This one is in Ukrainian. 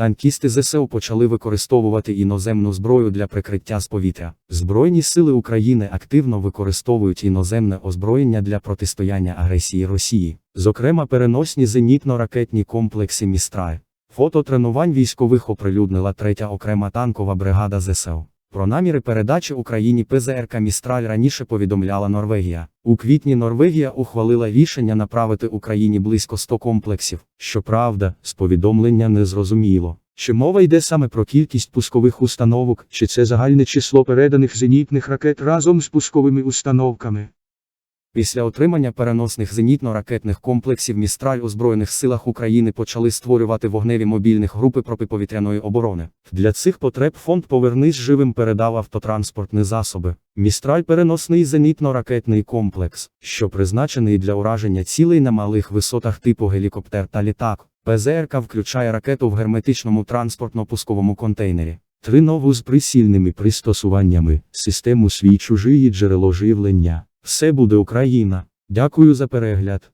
Танкісти ЗСУ почали використовувати іноземну зброю для прикриття з повітря. Збройні сили України активно використовують іноземне озброєння для протистояння агресії Росії, зокрема переносні зенітно-ракетні комплекси Містраль. Фото тренувань військових оприлюднила 3-я окрема танкова бригада ЗСУ. Про наміри передачі Україні ПЗРК Містраль раніше повідомляла Норвегія. У квітні Норвегія ухвалила рішення направити Україні близько 100 комплексів. Щоправда, з повідомлення не зрозуміло. Чи мова йде саме про кількість пускових установок, Чи це загальне число переданих зенітних ракет разом з пусковими установками? Після отримання переносних зенітно-ракетних комплексів Містраль у Збройних силах України почали створювати вогневі мобільних групи протиповітряної оборони. Для цих потреб фонд Повернись живим передав автотранспортні засоби. Містраль переносний зенітно-ракетний комплекс, що призначений для ураження цілей на малих висотах типу гелікоптер та літак. ПЗРК включає ракету в герметичному транспортно-пусковому контейнері. Три нову з присільними пристосуваннями, систему свій чужий джерело живлення. Все буде Україна. Дякую за перегляд.